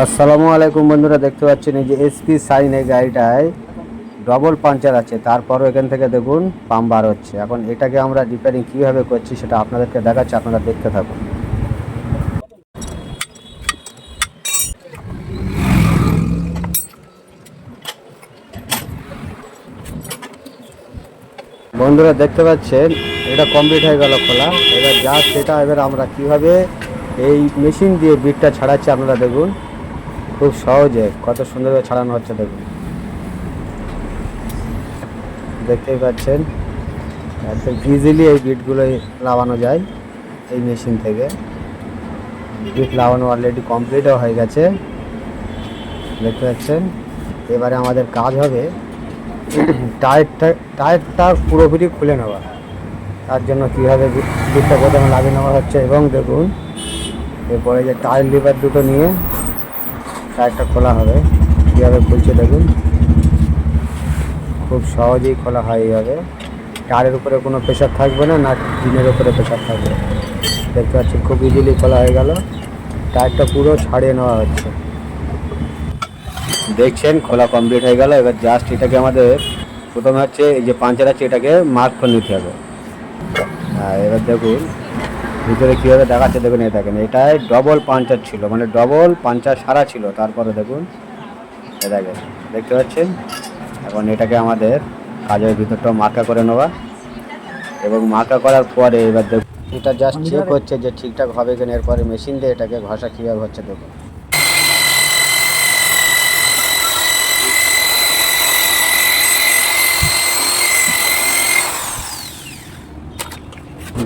আসসালামু আলাইকুম বন্ধুরা, দেখতে পাচ্ছেন এই যে এসপি সাইন এই গাড়িটায় ডবল পাঞ্চার আছে। তারপরও এখান থেকে দেখুন পাম্প বার হচ্ছে। এখন এটাকে আমরা রিপেয়ারিং কীভাবে করছি সেটা আপনাদেরকে দেখাচ্ছি, আপনারা দেখতে থাকুন। বন্ধুরা, দেখতে পাচ্ছেন, এটা কমপ্লিট হয়ে গেল খোলা। এবার যা সেটা এবার আমরা কীভাবে এই মেশিন দিয়ে বিটটা ছাড়াচ্ছি, আপনারা দেখুন। খুব সহজে কত সুন্দরভাবে ছাড়ানো হচ্ছে দেখুন। দেখতেই পাচ্ছেন একদম ইজিলি এই বিটগুলো লাগানো যায় এই মেশিন থেকে। বিট লাগানো অলরেডি কমপ্লিটও হয়ে গেছে। দেখতে পাচ্ছেন, এবারে আমাদের কাজ হবে টায়ারটা টায়ারটা পুরোপুরি খুলে নেওয়া। তার জন্য কীভাবে বিটটা প্রথমে লাগিয়ে নেওয়া হচ্ছে এবং দেখুন, এরপরে যে টায়ার লিভার দুটো নিয়ে টায়ারটা খোলা হবে। কীভাবে খুলছে দেখুন। খুব সহজেই খোলা হয় এইভাবে। টায়ারের উপরে কোনো প্রেশার থাকবে না না টিনের উপরে প্রেশার থাকবে। দেখতে পাচ্ছি খুব ইজিলি খোলা হয়ে গেল। টায়ারটা পুরো ছাড়িয়ে নেওয়া হচ্ছে। দেখছেন, খোলা কমপ্লিট হয়ে গেল। এবার জাস্ট এটাকে আমাদের প্রথমে হচ্ছে এই যে পাঞ্চার আছে, এটাকে মার্ক করে নিতে হবে। এবার দেখুন। ভিতরে কীভাবে দেখাচ্ছে দেখুন এই দেখেন এটাই ডবল পাঞ্চার ছিল মানে ডবল পাঞ্চার সারা ছিল তারপরে দেখুন এ দেখেন দেখতে পাচ্ছেন? এখন এটাকে আমাদের কাজের ভিতরটা মার্কা করে নেওয়া এবং মার্কা করার পরে এবার দেখুন এটা জাস্ট চেক হচ্ছে যে ঠিকঠাক হবে কিনা এরপরে মেশিন দিয়ে এটাকে ঘষা কীভাবে হচ্ছে দেখুন।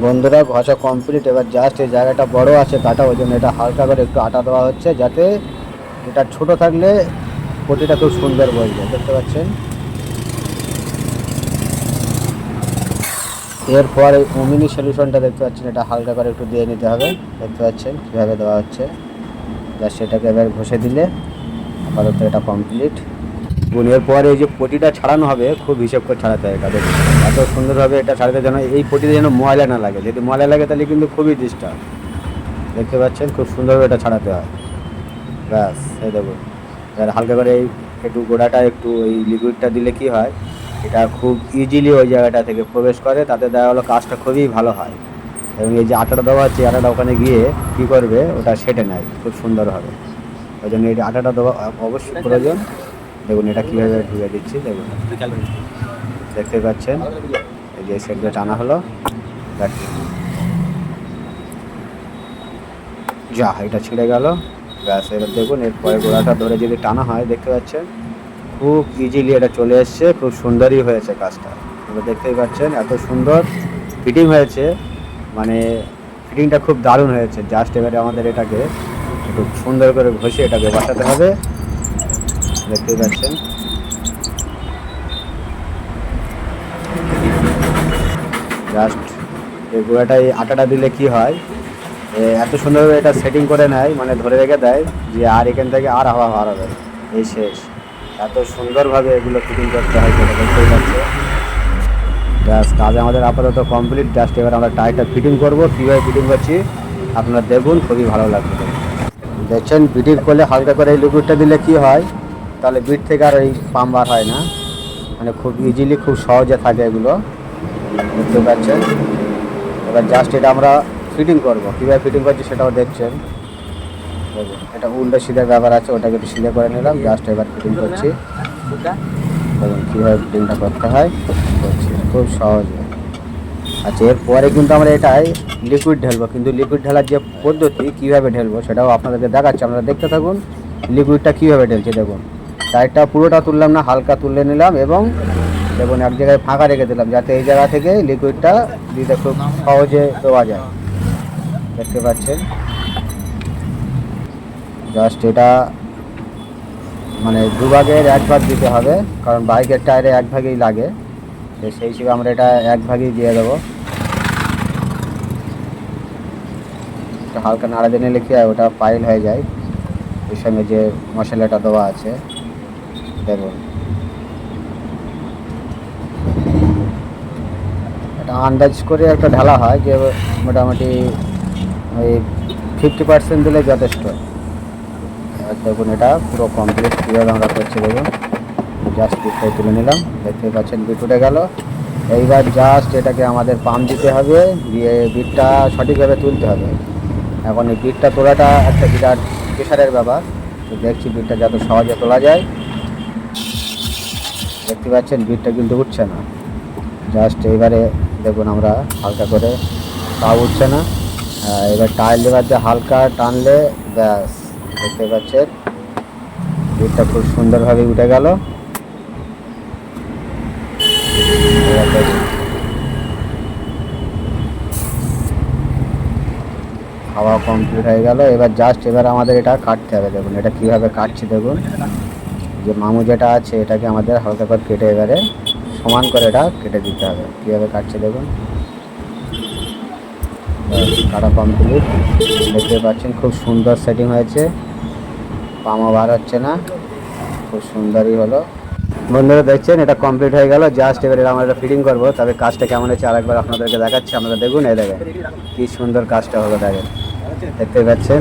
বন্ধুরা, ঘষা কমপ্লিট এবার জাস্ট এই জায়গাটা বড় আছে, কাটা, ওই জন্য এটা হালকা করে একটু আটা দেওয়া হচ্ছে যাতে এটা ছোট থাকলে পটিটা খুব সুন্দর বসবে দেখতে পাচ্ছেন? এরপর এই অমিনি সলিউশনটা দেখতে পাচ্ছেন, এটা হালকা করে একটু দিয়ে নিতে হবে। দেখতে পাচ্ছেন কীভাবে দেওয়া হচ্ছে? জাস্ট সেটাকে এবার ঘষে দিলে আপাতত এটা কমপ্লিট গুণের পরে এই যে পটিটা ছাড়ানো হবে, খুব হিসেব করে ছাড়াতে হয় দেখুন এত সুন্দরভাবে এটা ছাড়াতে যেন এই পটিতে যেন ময়লা না লাগে। যদি ময়লা লাগে তাহলে কিন্তু খুবই ডিস্টার্ব দেখতে পাচ্ছেন, খুব সুন্দরভাবে এটা ছাড়াতে হয়। ব্যাস, এই দেখুন। এবার হালকা করে এই একটু গোড়াটা, একটু এই লিকুইডটা দিলে কি হয়, এটা খুব ইজিলি ওই জায়গাটা থেকে প্রবেশ করে, তাতে দেখা হলো কাজটা খুবই ভালো হয়। এবং এই যে আটাটা দেওয়া আছে আটাটা ওখানে গিয়ে কী করবে, ওটা সেটে নেয়, খুব সুন্দর হবে ওই জন্য এই আটাটা দেওয়া অবশ্যই প্রয়োজন। দেখুন এটা কীভাবে ঢুকে দিচ্ছি, দেখুন। দেখতে পাচ্ছেন? এই যে সেটটা টানা হলো। যা, এটা ছিঁড়ে গেল। ব্যাস, এবার দেখুন এরপরে গোড়াটা ধরে যদি টানা হয়, দেখতে পাচ্ছেন? খুব ইজিলি এটা চলে এসছে, খুব সুন্দরই হয়েছে কাজটা। এবার দেখতেই পাচ্ছেন, এত সুন্দর ফিটিং হয়েছে। মানে ফিটিংটা খুব দারুণ হয়েছে। জাস্ট এবারে আমাদের এটাকে একটু সুন্দর করে ঘষে এটাকে বসাতে হবে। দেখতেই পাচ্ছেন। জাস্ট এই গোড়াটা এই আটাটা দিলে কি হয়? এত সুন্দরভাবে এটা সেটিং করে নেয় মানে ধরে রেখে দেয় যে আর এখান থেকে আর হাওয়া বার হবে। এই শেষ। এত সুন্দরভাবে এগুলো ফিটিং করতে হয় সেটা দেখতেই পাচ্ছে জাস্ট কাজ আমাদের আপাতত কমপ্লিট জাস্ট এবার আমরা টায়ারটা ফিটিং করব। কীভাবে ফিটিং করছি, আপনারা দেখুন। খুবই ভালো লাগবে। দেখছেন ফিটিং করলে হালকা করে এই লিকুইডটা দিলে কি হয়? তাহলে বিট থেকে আর এই পাম্প বার হয় না। মানে খুব ইজিলি খুব সহজে থাকে এগুলো। বুঝতে পারছেন এবার জাস্ট এটা আমরা ফিটিং করব। কীভাবে ফিটিং করছি সেটাও দেখছেন। এটা উল্টো সিধের ব্যাপার আছে, ওটাকে একটু সিধে করে নিলাম। জাস্ট এবার ফিটিং করছি। দেখুন, কীভাবে ফিটিংটা করতে হয়। করছি, খুব সহজে। আচ্ছা এরপরে কিন্তু আমরা এটাই লিকুইড ঢেলবো। কিন্তু লিকুইড ঢালার যে পদ্ধতি, কীভাবে ঢেলবো সেটাও আপনাদেরকে দেখাচ্ছি। আপনারা দেখতে থাকুন লিকুইডটা কীভাবে ঢেলছে, দেখুন। টায়ারটা পুরোটা তুললাম না, হালকা তুলে নিলাম এবং দেখুন এক জায়গায় ফাঁকা রেখে দিলাম, যাতে এই জায়গা থেকে লিকুইডটা দিতে খুব সহজে দেওয়া যায়। দেখতে পাচ্ছেন? জাস্ট এটা মানে দুভাগের এক ভাগ দিতে হবে, কারণ বাইকের টায়ারে এক ভাগেই লাগে। তো সেই হিসেবে আমরা এটা এক ভাগেই দিয়ে দেবো। হালকা নাড়া দিয়ে হয়, ওটা পাইল হয়ে যায়। এর সঙ্গে যে মশলাটা দেওয়া আছে। দেখুন এটা আন্দাজ করে একটা ঢালা হয় যে মোটামুটি ওই ফিফটি পার্সেন্ট দিলে যথেষ্ট। দেখুন এটা পুরো কমপ্লিট কীভাবে আমরা করছি দেখুন। জাস্ট বিটটাই তুলে নিলাম দেখতে পাচ্ছেন বিট উঠে গেল। এইবার জাস্ট এটাকে আমাদের পাম্প দিতে হবে, দিয়ে বিটটা সঠিকভাবে তুলতে হবে। এখন এই বিটটা তোলাটা একটা বিরাট প্রেশারের ব্যাপার। তো দেখছি বিটটা যত সহজে তোলা যায়। দেখতে পাচ্ছেন বিটটা কিন্তু উঠছে না। জাস্ট এইবারে দেখুন আমরা হালকা করে তাও উঠছে না। এবার টায়ার লেবার দিয়ে হালকা টানলে, ব্যাস, দেখতে পাচ্ছেন বিটটা খুব সুন্দরভাবে উঠে গেল। এবার। খাওয়া কমপ্লিট হয়ে গেল। এবার জাস্ট এবার আমাদের এটা কাটতে হবে, দেখুন, এটা কীভাবে কাটছি, দেখুন। যে মামু যেটা আছে, এটাকে আমাদের হালকা করে কেটে এবারে সমান করে এটা কেটে দিতে হবে। কীভাবে কাটছে দেখুন। কাটা কমপ্লিট দেখতে পাচ্ছেন, খুব সুন্দর সেটিং হয়েছে। পামও বার হচ্ছে না, খুব সুন্দরই হলো। বন্ধুরা দেখছেন, এটা কমপ্লিট হয়ে গেল। জাস্ট এবার আমরা এটা ফিটিং করব। তবে কাজটা কেমন হচ্ছে আরেকবার আপনাদেরকে দেখাচ্ছি। আপনারা দেখুন, এই দেখেন, কি সুন্দর কাজটা হলো দেখেন। দেখতে পাচ্ছেন?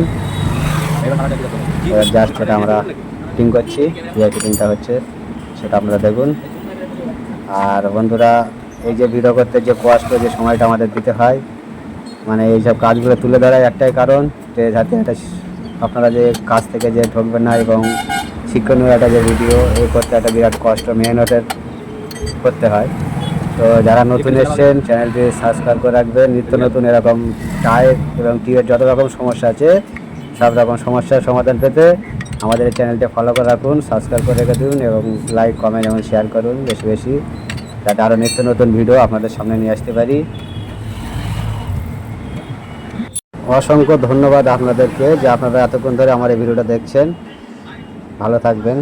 এবার জাস্ট এটা আমরা ফিটিং করছি, যে ফিটিংটা হচ্ছে, সেটা আপনারা দেখুন। আর বন্ধুরা, এই যে ভিডিও করতে যে কষ্ট, যে সময়টা আমাদের দিতে হয় মানে এইসব কাজগুলো তুলে ধরার একটাই কারণ, যে যাতে একটা আপনারা যে কাজ থেকে যে ঠকবেন না এবং শিক্ষণীয় একটা যে ভিডিও এই করতে একটা বিরাট কষ্ট, মেহনতের করতে হয়। তো যারা নতুন এসছেন, চ্যানেলটি সাবস্ক্রাইব করে রাখবেন। নিত্য নতুন এরকম টায়ার এবং টিউবের যত রকম সমস্যা আছে, সব রকম সমস্যার সমাধান পেতে আমাদের চ্যানেলটি ফলো করে রাখুন সাবস্ক্রাইব করে রেখে দিন এবং লাইক কমেন্ট এবং শেয়ার করুন বেশি বেশি, যাতে আরও নিত্য নতুন ভিডিও আপনাদের সামনে নিয়ে আসতে পারি। অসংখ্য ধন্যবাদ আপনাদেরকে যে আপনারা এতক্ষণ ধরে আমার এই ভিডিওটা দেখছেন। ভালো থাকবেন।